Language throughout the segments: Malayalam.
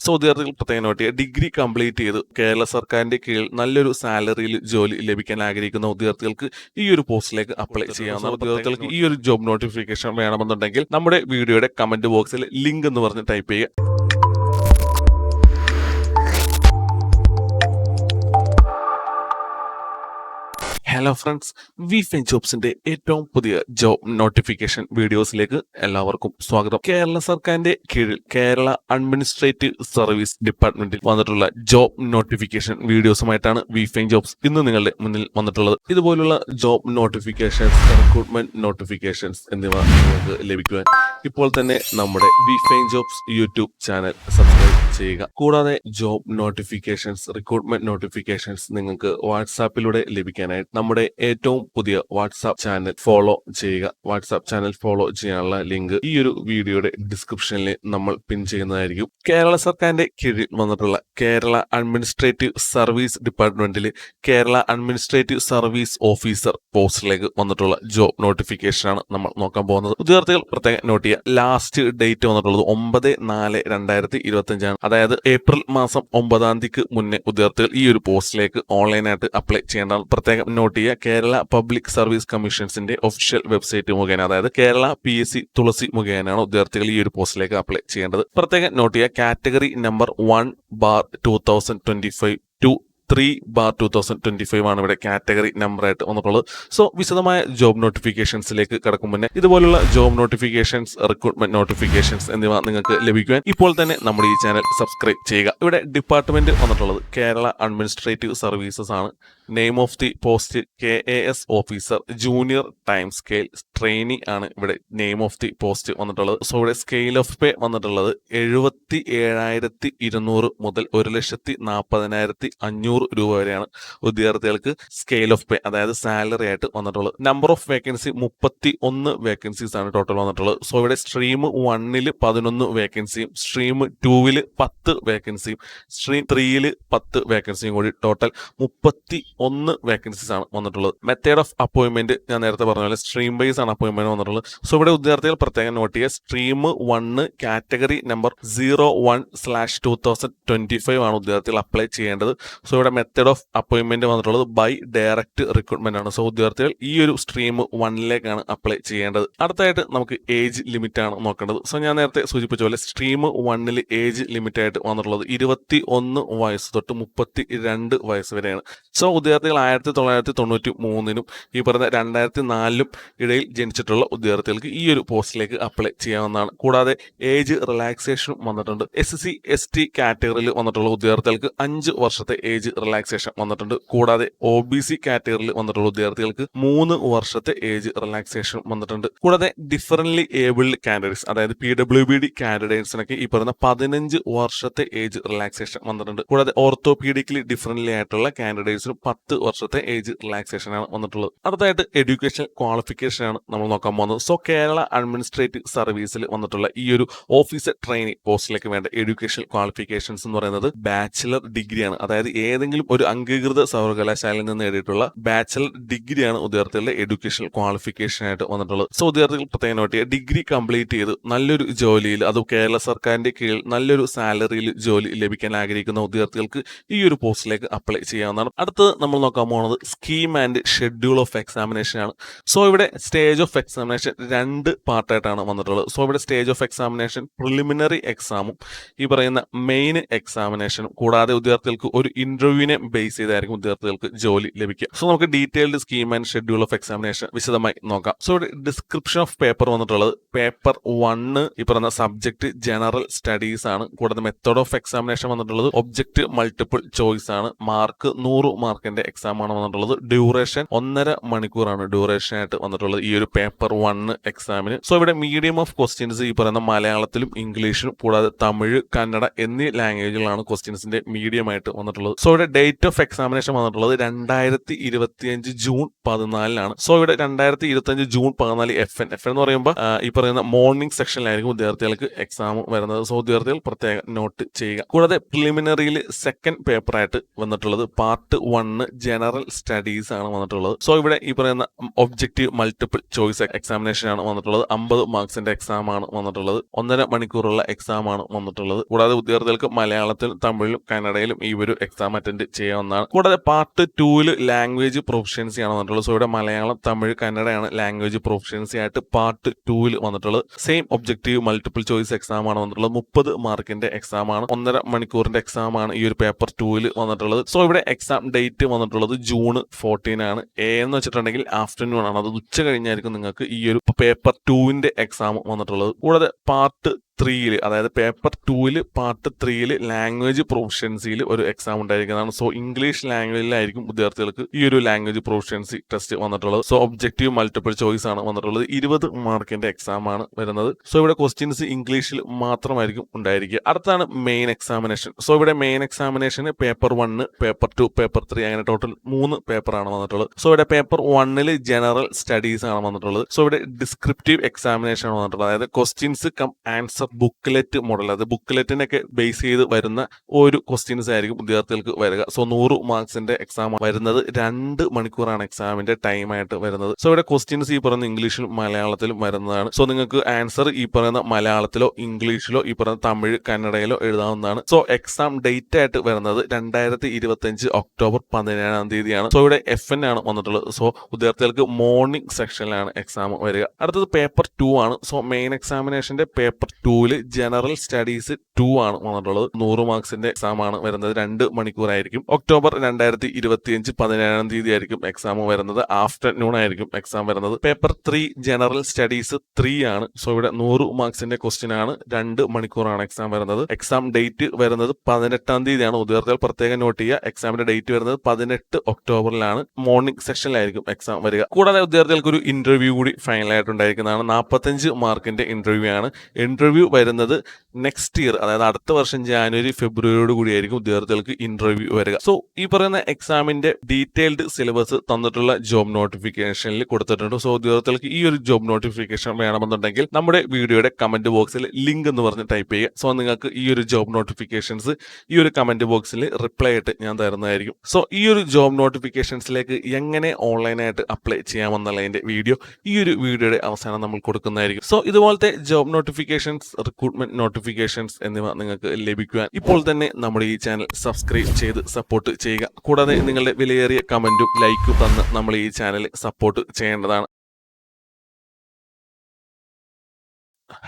സോ വിദ്യാർത്ഥികൾ പ്രത്യേകം നോട്ട് ചെയ്യുക ഡിഗ്രി കംപ്ലീറ്റ് ചെയ്ത് കേരള സർക്കാരിന്റെ കീഴിൽ നല്ലൊരു സാലറിയിൽ ജോലി ലഭിക്കാൻ ആഗ്രഹിക്കുന്ന ഉദ്യോഗാർത്ഥികൾക്ക് ഈ ഒരു പോസ്റ്റിലേക്ക് അപ്ലൈ ചെയ്യാവുന്ന ഉദ്യോഗാർത്ഥികൾക്ക് ഈ ഒരു ജോബ് നോട്ടിഫിക്കേഷൻ വേണമെന്നുണ്ടെങ്കിൽ നമ്മുടെ വീഡിയോയുടെ കമന്റ് ബോക്സിൽ ലിങ്ക് എന്ന് പറഞ്ഞ് ടൈപ്പ് ചെയ്യുക. ഹലോ ഫ്രണ്ട്സ് വി ഫെൻ ജോബ്സിന്റെ ഏറ്റവും പുതിയ ജോബ് നോട്ടിഫിക്കേഷൻ വീഡിയോസിലേക്ക് എല്ലാവർക്കും സ്വാഗതം. കേരള സർക്കാരിന്റെ കീഴിൽ കേരള അഡ്മിനിസ്ട്രേറ്റീവ് സർവീസ് ഡിപ്പാർട്ട്മെന്റിൽ വന്നിട്ടുള്ള ജോബ് നോട്ടിഫിക്കേഷൻ വീഡിയോസുമായിട്ടാണ് വി ഫെൻ ജോബ്സ് ഇന്ന് നിങ്ങളുടെ മുന്നിൽ വന്നിട്ടുള്ളത്. ഇതുപോലുള്ള ജോബ് നോട്ടിഫിക്കേഷൻസ് റിക്രൂട്ട്മെന്റ് നോട്ടിഫിക്കേഷൻസ് എന്നിവ നിങ്ങൾക്ക് ലഭിക്കുവാൻ ഇപ്പോൾ തന്നെ നമ്മുടെ വി ഫെൻ ജോബ്സ് യൂട്യൂബ് ചാനൽ സബ്സ്ക്രൈബ് ചെയ്യുക. കൂടാതെ ജോബ് നോട്ടിഫിക്കേഷൻസ് റിക്രൂട്ട്മെന്റ് നോട്ടിഫിക്കേഷൻസ് നിങ്ങൾക്ക് വാട്സാപ്പിലൂടെ ലഭിക്കാനായിട്ട് നമ്മുടെ ഏറ്റവും പുതിയ വാട്സാപ്പ് ചാനൽ ഫോളോ ചെയ്യുക. വാട്സാപ്പ് ചാനൽ ഫോളോ ചെയ്യാനുള്ള ലിങ്ക് ഈ ഒരു വീഡിയോയുടെ ഡിസ്ക്രിപ്ഷനിൽ നമ്മൾ പിൻ ചെയ്യുന്നതായിരിക്കും. കേരള സർക്കാരിന്റെ കീഴിൽ വന്നിട്ടുള്ള കേരള അഡ്മിനിസ്ട്രേറ്റീവ് സർവീസ് ഡിപ്പാർട്ട്മെന്റിൽ കേരള അഡ്മിനിസ്ട്രേറ്റീവ് സർവീസ് ഓഫീസർ പോസ്റ്റിലേക്ക് വന്നിട്ടുള്ള ജോബ് നോട്ടിഫിക്കേഷനാണ് നമ്മൾ നോക്കാൻ പോകുന്നത്. വിദ്യാർത്ഥികൾ പ്രത്യേകം നോട്ട് ചെയ്യുക. ലാസ്റ്റ് ഡേറ്റ് വന്നിട്ടുള്ളത് ഒമ്പത് നാല് രണ്ടായിരത്തി ഇരുപത്തി അഞ്ചാണ് അതായത് ഏപ്രിൽ മാസം ഒമ്പതാം തീയതിക്ക് മുന്നേ ഉദ്യോഗാർത്ഥികൾ ഈ ഒരു പോസ്റ്റിലേക്ക് ഓൺലൈനായിട്ട് അപ്ലൈ ചെയ്യേണ്ടതാണ്. പ്രത്യേകം നോട്ട് ചെയ്യുക കേരള പബ്ലിക് സർവീസ് കമ്മീഷൻസിന്റെ ഒഫീഷ്യൽ വെബ്സൈറ്റ് മുഖേന അതായത് Kerala P S C Thulasi മുഖേനയാണ് ഉദ്യോഗാർത്ഥികൾ ഈ ഒരു പോസ്റ്റിലേക്ക് അപ്ലൈ ചെയ്യേണ്ടത്. പ്രത്യേകം നോട്ട് ചെയ്യുക category number one bar two thousand twenty five two three bar two thousand twenty five ആണ് ഇവിടെ കാറ്റഗറി നമ്പർ ആയിട്ട് വന്നിട്ടുള്ളത്. സോ വിശദമായ ജോബ് നോട്ടിഫിക്കേഷൻസിലേക്ക് കടക്കും മുന്നേ ഇതുപോലുള്ള ജോബ് നോട്ടിഫിക്കേഷൻസ് റിക്രൂട്ട്മെന്റ് നോട്ടിഫിക്കേഷൻസ് എന്നിവ നിങ്ങൾക്ക് ലഭിക്കുവാൻ ഇപ്പോൾ തന്നെ നമ്മുടെ ഈ ചാനൽ സബ്സ്ക്രൈബ് ചെയ്യുക. ഇവിടെ ഡിപ്പാർട്ട്മെന്റ് വന്നിട്ടുള്ളത് കേരള അഡ്മിനിസ്ട്രേറ്റീവ് സർവീസസ് ആണ്. Name of the post K A S officer junior time scale trainee ആണ് ഇവിടെ നെയിം ഓഫ് ദി പോസ്റ്റ് വന്നിട്ടുള്ളത്. സോ ഇവിടെ സ്കെയിൽ ഓഫ് പേ വന്നിട്ടുള്ളത് എഴുപത്തി ഏഴായിരത്തി ഇരുന്നൂറ് മുതൽ ഒരു ലക്ഷത്തി നാൽപ്പതിനായിരത്തി അഞ്ഞൂറ് രൂപ വരെയാണ് വിദ്യാർത്ഥികൾക്ക് സ്കെയിൽ ഓഫ് പേ അതായത് സാലറി ആയിട്ട് വന്നിട്ടുള്ളത്. നമ്പർ ഓഫ് വേക്കൻസി മുപ്പത്തി ഒന്ന് വേക്കൻസീസ് ആണ് ടോട്ടൽ വന്നിട്ടുള്ളത്. സോ ഇവിടെ സ്ട്രീം വണ്ണിൽ പതിനൊന്ന് വേക്കൻസിയും സ്ട്രീം ടൂവിൽ പത്ത് വേക്കൻസിയും സ്ട്രീം ത്രീയിൽ പത്ത് വേക്കൻസിയും കൂടി ടോട്ടൽ മുപ്പത്തി ഒന്ന് വേക്കൻസീസ് ആണ് വന്നിട്ടുള്ളത്. മെത്തേഡ് ഓഫ് അപ്പോയിന്റ്മെന്റ് ഞാൻ നേരത്തെ പറഞ്ഞ പോലെ സ്ട്രീം ബേസ് ആണ് അപ്പോയിന്റ്മെന്റ് വന്നിട്ടുള്ളത് സോ ഇവിടെ വിദ്യാർത്ഥികൾ പ്രത്യേകം നോട്ട് ചെയ്യുക. Stream one category number zero one slash two thousand twenty five ആണ് വിദ്യാർത്ഥികൾ അപ്ലൈ ചെയ്യേണ്ടത്. സോ ഇവിടെ മെത്തേഡ് ഓഫ് അപ്പോയിൻമെന്റ് വന്നിട്ടുള്ളത് ബൈ ഡയറക്റ്റ് റിക്രൂട്ട്മെന്റ് ആണ്. സോ വിദ്യാർത്ഥികൾ ഈ ഒരു സ്ട്രീം വണ്ണിലേക്കാണ് അപ്ലൈ ചെയ്യേണ്ടത്. അടുത്തായിട്ട് നമുക്ക് ഏജ് ലിമിറ്റ് ആണ് നോക്കേണ്ടത്. സോ ഞാൻ നേരത്തെ സൂചിപ്പിച്ച പോലെ സ്ട്രീം വണ്ണിൽ ഏജ് ലിമിറ്റ് ആയിട്ട് വന്നിട്ടുള്ളത് ഇരുപത്തി ഒന്ന് വയസ്സ് തൊട്ട് മുപ്പത്തി രണ്ട് വയസ്സ് വരെയാണ്. സോ വിദ്യാർത്ഥികൾ ആയിരത്തി തൊള്ളായിരത്തി തൊണ്ണൂറ്റി മൂന്നിനും ഈ പറഞ്ഞ രണ്ടായിരത്തി നാലിലും ഇടയിൽ ജനിച്ചിട്ടുള്ള ഉദ്യോഗാർത്ഥികൾക്ക് ഈ ഒരു പോസ്റ്റിലേക്ക് അപ്ലൈ ചെയ്യാവുന്നതാണ്. കൂടാതെ ഏജ് റിലാക്സേഷനും വന്നിട്ടുണ്ട്. എസ് സി എസ് ടി കാറ്റഗറിയിൽ വന്നിട്ടുള്ള ഉദ്യോഗാർത്ഥികൾക്ക് അഞ്ച് വർഷത്തെ ഏജ് റിലാക്സേഷൻ വന്നിട്ടുണ്ട്. കൂടാതെ ഒ ബി സി കാറ്റഗറിയിൽ വന്നിട്ടുള്ള ഉദ്യോഗാർത്ഥികൾക്ക് മൂന്ന് വർഷത്തെ ഏജ് റിലാക്സേഷൻ വന്നിട്ടുണ്ട്. കൂടാതെ ഡിഫറൻലി ഏബിൾഡ് കാൻഡിഡേറ്റ്സ് അതായത് പി ഡബ്ല്യു ബി ഡി കാൻഡിഡേറ്റ്സിനൊക്കെ ഈ പറയുന്ന പതിനഞ്ച് വർഷത്തെ ഏജ് റിലാക്സേഷൻ വന്നിട്ടുണ്ട്. കൂടാതെ ഓർത്തോപീഡിക്കലി ഡിഫറൻലി ആയിട്ടുള്ള കാൻഡിഡേറ്റ്സിന് പത്ത് വർഷത്തെ ഏജ് റിലാക്സേഷൻ ആണ് വന്നിട്ടുള്ളത്. അടുത്തായിട്ട് എഡ്യൂക്കേഷൻ ക്വാളിഫിക്കേഷൻ ആണ്. നമ്മൾ നോക്കാൻ പോകുന്നത്. സോ കേരള അഡ്മിനിസ്ട്രേറ്റീവ് സർവീസിൽ വന്നിട്ടുള്ള ഈ ഒരു ഓഫീസർ ട്രെയിനിങ് പോസ്റ്റിലേക്ക് വേണ്ട എഡ്യൂക്കേഷൻ ക്വാളിഫിക്കേഷൻസ് എന്ന് പറയുന്നത് ബാച്ചിലർ ഡിഗ്രിയാണ് അതായത് ഏതെങ്കിലും ഒരു അംഗീകൃത സർവകലാശാലയിൽ നിന്ന് നേടിയിട്ടുള്ള ബാച്ചിലർ ഡിഗ്രിയാണ് ഉദ്യോഗാർത്ഥികളുടെ എഡ്യൂക്കേഷൻ ക്വാളിഫിക്കേഷൻ ആയിട്ട് വന്നിട്ടുള്ളത്. സോ വിദ്യാർത്ഥികൾ പ്രത്യേകം ഡിഗ്രി കംപ്ലീറ്റ് ചെയ്ത് നല്ലൊരു ജോലിയിൽ അത് കേരള സർക്കാരിന്റെ കീഴിൽ നല്ലൊരു സാലറിയിൽ ജോലി ലഭിക്കാൻ ആഗ്രഹിക്കുന്ന ഉദ്യോഗാർത്ഥികൾക്ക് ഈ ഒരു പോസ്റ്റിലേക്ക് അപ്ലൈ ചെയ്യാവുന്നതാണ്. അടുത്തത് നമ്മൾ നോക്കാൻ പോകുന്നത് scheme and schedule of examination ആണ്. സോ ഇവിടെ സ്റ്റേജ് ഓഫ് എക്സാമിനേഷൻ രണ്ട് പാർട്ടായിട്ടാണ് വന്നിട്ടുള്ളത്. സോ ഇവിടെ സ്റ്റേജ് ഓഫ് എക്സാമിനേഷൻ പ്രിലിമിനറി എക്സാമും ഈ പറയുന്ന മെയിൻ എക്സാമിനേഷനും കൂടാതെ വിദ്യാർത്ഥികൾക്ക് ഒരു ഇന്റർവ്യൂവിനെ ബേസ് ചെയ്തായിരിക്കും വിദ്യാർത്ഥികൾക്ക് ജോലി ലഭിക്കുക. സോ നമുക്ക് detailed scheme and schedule of examination വിശദമായി നോക്കാം. സോ ഇവിടെ ഡിസ്ക്രിപ്ഷൻ ഓഫ് പേപ്പർ വന്നിട്ടുള്ളത്. പേപ്പർ വണ്ണ് ഈ പറയുന്ന സബ്ജക്ട് ജനറൽ സ്റ്റഡീസ് ആണ്. കൂടാതെ മെത്തേഡ് ഓഫ് എക്സാമിനേഷൻ വന്നിട്ടുള്ളത്. ഒബ്ജക്ട് മൾട്ടിപ്പിൾ ചോയ്സ് ആണ്. മാർക്ക് നൂറ് മാർക്കിന്റെ എക്സാം ആണ് വന്നിട്ടുള്ളത്. ഡ്യൂറേഷൻ ഒന്നര മണിക്കൂറാണ് ഡ്യൂറേഷൻ ആയിട്ട് വന്നിട്ടുള്ളത്. ഈ പേപ്പർ വണ്ണ് എക്സാമിന് സോ ഇവിടെ മീഡിയം ഓഫ് ക്വസ്റ്റ്യൻസ് ഈ പറയുന്ന മലയാളത്തിലും ഇംഗ്ലീഷിലും കൂടാതെ തമിഴ് കന്നഡ എന്നീ ലാംഗ്വേജുകളാണ് ക്വസ്റ്റ്യൻസിന്റെ മീഡിയം ആയിട്ട് വന്നിട്ടുള്ളത്. സോ ഇവിടെ ഡേറ്റ് ഓഫ് എക്സാമിനേഷൻ വന്നിട്ടുള്ളത് രണ്ടായിരത്തി ഇരുപത്തിയഞ്ച് ജൂൺ പതിനാലിനാണ്. സോ ഇവിടെ രണ്ടായിരത്തി ഇരുപത്തിയഞ്ച് ജൂൺ പതിനാല് എഫ് എൻ എഫ് എന്ന് പറയുമ്പോൾ ഈ പറയുന്ന മോർണിംഗ് സെക്ഷനിലായിരിക്കും വിദ്യാർത്ഥികൾക്ക് എക്സാം വരുന്നത്. സോ വിദ്യാർത്ഥികൾ പ്രത്യേകം നോട്ട് ചെയ്യുക. കൂടാതെ പ്രിലിമിനറിയിൽ സെക്കൻഡ് പേപ്പർ ആയിട്ട് വന്നിട്ടുള്ളത് പാർട്ട് വണ്ണ് ജനറൽ സ്റ്റഡീസ് ആണ് വന്നിട്ടുള്ളത്. സോ ഇവിടെ ഈ പറയുന്ന ഒബ്ജക്റ്റീവ് മൾട്ടിപ്പിൾ ചോയ്സ് എക്സാമിനേഷൻ ആണ് വന്നിട്ടുള്ളത്. അമ്പത് മാർക്സിന്റെ എക്സാം ആണ് വന്നിട്ടുള്ളത്. ഒന്നര മണിക്കൂറുള്ള എക്സാം ആണ് വന്നിട്ടുള്ളത്. കൂടാതെ വിദ്യാർത്ഥികൾക്ക് മലയാളത്തിലും തമിഴിലും കന്നഡയിലും ഈ ഒരു എക്സാം അറ്റൻഡ് ചെയ്യാവുന്നതാണ്. കൂടാതെ പാർട്ട് ടൂവിൽ ലാംഗ്വേജ് പ്രൊഫഷൻസി ആണ് വന്നിട്ടുള്ളത്. സോ ഇവിടെ മലയാളം തമിഴ് കന്നഡയാണ് ലാംഗ്വേജ് പ്രൊഫഷൻസി ആയിട്ട് പാർട്ട് ടൂവിൽ വന്നിട്ടുള്ളത്. Same objective multiple choice exam ആണ് വന്നിട്ടുള്ളത്. മുപ്പത് മാർക്കിന്റെ എക്സാം ആണ്. ഒന്നര മണിക്കൂറിന്റെ എക്സാം ആണ് ഈ ഒരു പേപ്പർ ടൂവിൽ വന്നിട്ടുള്ളത്. സോ ഇവിടെ എക്സാം ഡേറ്റ് വന്നിട്ടുള്ളത് ജൂൺ ഫോർട്ടീൻ ആണ്. എ എന്ന് വെച്ചിട്ടുണ്ടെങ്കിൽ ആഫ്റ്റർനൂൺ ആണ്. അത് ഉച്ച കഴിഞ്ഞായിരിക്കും നിങ്ങൾക്ക് ഈ ഒരു പേപ്പർ ടൂവിന്റെ എക്സാം വന്നിട്ടുള്ളത്. കൂടാതെ പാർട്ട് ത്രീയിൽ അതായത് പേപ്പർ ടൂവിൽ പാർട്ട് ത്രീയിൽ ലാംഗ്വേജ് പ്രൊഫഷൻസിയിൽ ഒരു എക്സാം ഉണ്ടായിരിക്കുന്നതാണ്. സോ ഇംഗ്ലീഷ് ലാംഗ്വേജിലായിരിക്കും വിദ്യാർത്ഥികൾക്ക് ഈ ഒരു ലാംഗ്വേജ് പ്രൊഫഷൻസി ടെസ്റ്റ് വന്നിട്ടുള്ളത്. സോ ഒബ്ജക്റ്റീവ് മൾട്ടിപ്പിൾ ചോയ്സ് ആണ് വന്നിട്ടുള്ളത്. ഇരുപത് മാർക്കിന്റെ എക്സാം ആണ് വരുന്നത്. സോ ഇവിടെ ക്വസ്റ്റ്യൻസ് ഇംഗ്ലീഷിൽ മാത്രമായിരിക്കും ഉണ്ടായിരിക്കുക. അടുത്താണ് മെയിൻ എക്സാമിനേഷൻ സോ ഇവിടെ main എക്സാമിനേഷന് paper one paper two paper three അങ്ങനെ ടോട്ടൽ മൂന്ന് പേപ്പർ ആണ് വന്നിട്ടുള്ളത്. സോ ഇവിടെ പേപ്പർ വണ്ണിൽ ജനറൽ സ്റ്റഡീസ് ആണ് വന്നിട്ടുള്ളത്. സോ ഇവിടെ ഡിസ്ക്രിപ്റ്റീവ് എക്സാമിനേഷൻ ആണ് വന്നിട്ടുള്ളത്. അതായത് questions cum answer booklet model അത് ബുക്ക്ലെറ്റിനൊക്കെ ബേസ് ചെയ്ത് വരുന്ന ഒരു ക്വസ്റ്റ്യൻസ് ആയിരിക്കും വിദ്യാർത്ഥികൾക്ക് വരിക. സോ നൂറ് മാർക്സിന്റെ എക്സാം വരുന്നത്. രണ്ട് മണിക്കൂറാണ് എക്സാമിന്റെ ടൈം ആയിട്ട് വരുന്നത്. സോ ഇവിടെ ക്വസ്റ്റ്യൻസ് ഈ പറയുന്ന ഇംഗ്ലീഷിലും മലയാളത്തിലും വരുന്നതാണ്. സോ നിങ്ങൾക്ക് ആൻസർ ഈ പറയുന്ന മലയാളത്തിലോ ഇംഗ്ലീഷിലോ ഈ പറയുന്ന തമിഴ് കന്നഡയിലോ എഴുതാവുന്നതാണ്. സോ എക്സാം ഡേറ്റ് ആയിട്ട് വരുന്നത് രണ്ടായിരത്തി ഇരുപത്തി അഞ്ച് ഒക്ടോബർ പതിനേഴാം തീയതിയാണ്. സോ ഇവിടെ എഫ് എൻ ആണ് വന്നിട്ടുള്ളത്. സോ വിദ്യാർത്ഥികൾക്ക് മോർണിംഗ് സെക്ഷനിലാണ് എക്സാം വരിക. അടുത്തത് പേപ്പർ ടു ആണ്. സോ മെയിൻ എക്സാമിനേഷന്റെ പേപ്പർ ടൂവിൽ ജനറൽ സ്റ്റഡീസ് ടു ആണ് വന്നിട്ടുള്ളത്. നൂറ് മാർക്സിന്റെ എക്സാം ആണ് വരുന്നത്. രണ്ട് മണിക്കൂറായിരിക്കും. ഒക്ടോബർ രണ്ടായിരത്തി ഇരുപത്തി അഞ്ച് പതിനേഴാം തീയതി ആയിരിക്കും എക്സാം വരുന്നത്. ആഫ്റ്റർനൂൺ ആയിരിക്കും എക്സാം വരുന്നത്. Paper three general studies three ആണ്. സോ ഇവിടെ നൂറ് മാർക്സിന്റെ ക്വസ്റ്റ്യൻ ആണ്. രണ്ട് മണിക്കൂറാണ് എക്സാം വരുന്നത്. എക്സാം ഡേറ്റ് വരുന്നത് പതിനെട്ടാം തീയതിയാണ്. ഉദ്യോഗാർത്ഥികൾ പ്രത്യേകം നോട്ട് ചെയ്യുക. എക്സാമിന്റെ ഡേറ്റ് വരുന്നത് പതിനെട്ട് ഒക്ടോബറിലാണ് മോർണിംഗ് സെഷനിലായിരിക്കും എക്സാം വരിക. കൂടാതെ ഉദ്യോഗാർത്ഥികൾക്ക് ഒരു ഇന്റർവ്യൂ കൂടി ഫൈനൽ ആയിട്ടുണ്ടായിരിക്കുന്നതാണ് നാൽപ്പത്തഞ്ച് മാർക്കിന്റെ ഇന്റർവ്യൂ ആണ്. ഇന്റർവ്യൂ വരുന്നത് നെക്സ്റ്റ് ഇയർ അതായത് അടുത്ത വർഷം ജാനുവരി ഫെബ്രുവരിയോട് കൂടിയായിരിക്കും വിദ്യാർത്ഥികൾക്ക് ഇന്റർവ്യൂ വരിക. സോ ഈ പറയുന്ന എക്സാമിന്റെ ഡീറ്റെയിൽഡ് സിലബസ് തന്നിട്ടുള്ള ജോബ് നോട്ടിഫിക്കേഷനിൽ കൊടുത്തിട്ടുണ്ട്. സോ വിദ്യാർത്ഥികൾക്ക് ഈ ഒരു ജോബ് നോട്ടിഫിക്കേഷൻ വേണമെന്നുണ്ടെങ്കിൽ നമ്മുടെ വീഡിയോയുടെ കമന്റ് ബോക്സിൽ ലിങ്ക് എന്ന് പറഞ്ഞ് ടൈപ്പ് ചെയ്യുക. സോ നിങ്ങൾക്ക് ഈ ഒരു ജോബ് നോട്ടിഫിക്കേഷൻസ് ഈ ഒരു കമന്റ് ബോക്സിൽ റിപ്ലൈ ആയിട്ട് ഞാൻ തരുന്നതായിരിക്കും. സോ ഈ ഒരു ജോബ് നോട്ടിഫിക്കേഷൻസിലേക്ക് എങ്ങനെ ഓൺലൈനായിട്ട് അപ്ലൈ ചെയ്യാമെന്നുള്ളതിന്റെ വീഡിയോ ഈ ഒരു വീഡിയോയുടെ അവസാനം നമ്മൾ കൊടുക്കുന്നതായിരിക്കും. സോ ഇതുപോലത്തെ ജോബ് നോട്ടിഫിക്കേഷൻസ് റിക്രൂട്ട്മെന്റ് നോട്ടിഫിക്കേഷൻസ് എന്നിവ നിങ്ങൾക്ക് ലഭിക്കുവാൻ ഇപ്പോൾ തന്നെ നമ്മുടെ ഈ ചാനൽ സബ്സ്ക്രൈബ് ചെയ്ത് സപ്പോർട്ട് ചെയ്യുക. കൂടാതെ നിങ്ങളുടെ വിലയേറിയ കമന്റും ലൈക്കും തന്ന് നമ്മൾ ഈ ചാനൽ സപ്പോർട്ട് ചെയ്യേണ്ടതാണ്.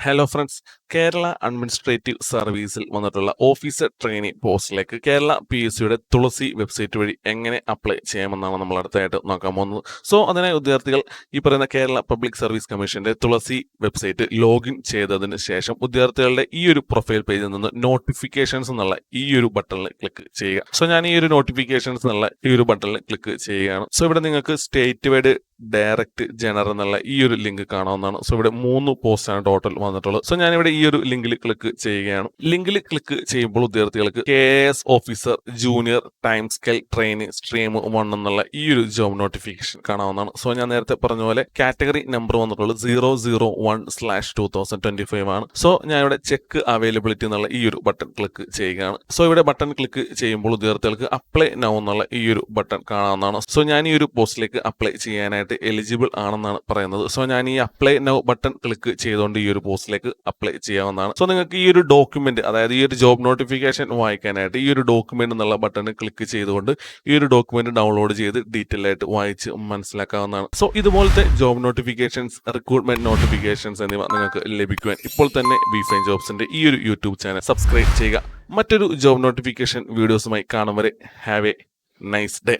ഹലോ ഫ്രണ്ട്സ് കേരള അഡ്മിനിസ്ട്രേറ്റീവ് സർവീസിൽ വന്നിട്ടുള്ള ഓഫീസർ ട്രെയിനിങ് പോസ്റ്റിലേക്ക് കേരള പി എസ് സിയുടെ തുളസി വെബ്സൈറ്റ് വഴി എങ്ങനെ അപ്ലൈ ചെയ്യാമെന്നാണ് നമ്മൾ അടുത്തായിട്ട് നോക്കാൻ പോകുന്നത്. സോ അതിനായി വിദ്യാർത്ഥികൾ ഈ പറയുന്ന കേരള പബ്ലിക് സർവീസ് കമ്മീഷന്റെ തുളസി വെബ്സൈറ്റ് ലോഗിൻ ചെയ്തതിന് ശേഷം വിദ്യാർത്ഥികളുടെ ഈ ഒരു പ്രൊഫൈൽ പേജിൽ നിന്ന് നോട്ടിഫിക്കേഷൻസ് എന്നുള്ള ഈ ഒരു ബട്ടണിൽ ക്ലിക്ക് ചെയ്യുക. സോ ഞാൻ ഈ ഒരു നോട്ടിഫിക്കേഷൻസ് എന്നുള്ള ഈ ഒരു ബട്ടണിൽ ക്ലിക്ക് ചെയ്യുകയാണ്. സോ ഇവിടെ നിങ്ങൾക്ക് സ്റ്റേറ്റ് വൈഡ് ഡയറക്റ്റ് ജനറൽ എന്നുള്ള ഈ ഒരു ലിങ്ക് കാണാവുന്നതാണ്. സോ ഇവിടെ മൂന്ന് പോസ്റ്റാണ് ടോട്ടൽ വന്നിട്ടുള്ളത്. സോ ഞാനിവിടെ ഈ ഒരു ലിങ്കിൽ ക്ലിക്ക് ചെയ്യുകയാണ്. ലിങ്കിൽ ക്ലിക്ക് ചെയ്യുമ്പോൾ വിദ്യാർത്ഥികൾക്ക് K S officer junior time scale training stream one എന്നുള്ള ഈ ഒരു ജോബ് നോട്ടിഫിക്കേഷൻ കാണാവുന്നതാണ്. സോ ഞാൻ നേരത്തെ പറഞ്ഞ പോലെ കാറ്റഗറി നമ്പർ വന്നിട്ടുള്ളത് zero zero one slash two thousand twenty five ആണ്. സോ ഞാൻ ഇവിടെ ചെക്ക് അവൈലബിലിറ്റി എന്നുള്ള ഈ ഒരു ബട്ടൺ ക്ലിക്ക് ചെയ്യുകയാണ്. സോ ഇവിടെ ബട്ടൺ ക്ലിക്ക് ചെയ്യുമ്പോൾ വിദ്യാർത്ഥികൾക്ക് അപ്ലൈ നൗ എന്നുള്ള ഈ ഒരു ബട്ടൺ കാണാവുന്നതാണ്. സോ ഞാൻ ഈ ഒരു പോസ്റ്റിലേക്ക് അപ്ലൈ ചെയ്യാനായിട്ട് എലിജിബിൾ ആണെന്നാണ് പറയുന്നത്. സോ ഞാൻ ഈ അപ്ലൈ നൗ ബട്ടൺ ക്ലിക്ക് ചെയ്തുകൊണ്ട് ഈ ഒരു പോസ്റ്റിലേക്ക് അപ്ലൈ ചെയ്യാവുന്നതാണ്. സോ നിങ്ങൾക്ക് ഈ ഒരു ഡോക്യുമെന്റ് അതായത് ഈ ഒരു ജോബ് നോട്ടിഫിക്കേഷൻ വായിക്കാനായിട്ട് ഈ ഒരു ഡോക്യുമെന്റ് എന്നുള്ള ബട്ടൺ ക്ലിക്ക് ചെയ്തുകൊണ്ട് ഈ ഒരു ഡോക്യുമെന്റ് ഡൗൺലോഡ് ചെയ്ത് ഡീറ്റെയിൽ ആയിട്ട് വായിച്ച് മനസ്സിലാക്കാവുന്നതാണ്. സോ ഇതുപോലത്തെ ജോബ് നോട്ടിഫിക്കേഷൻസ് റിക്രൂട്ട്മെന്റ് നോട്ടിഫിക്കേഷൻസ് എന്നിവ നിങ്ങൾക്ക് ലഭിക്കുവാൻ ഇപ്പോൾ തന്നെ വി ഫൈൻ ജോബ്സിന്റെ ഈ ഒരു യൂട്യൂബ് ചാനൽ സബ്സ്ക്രൈബ് ചെയ്യുക. മറ്റൊരു ജോബ് നോട്ടിഫിക്കേഷൻ വീഡിയോസുമായി കാണും വരെ. Have A nice day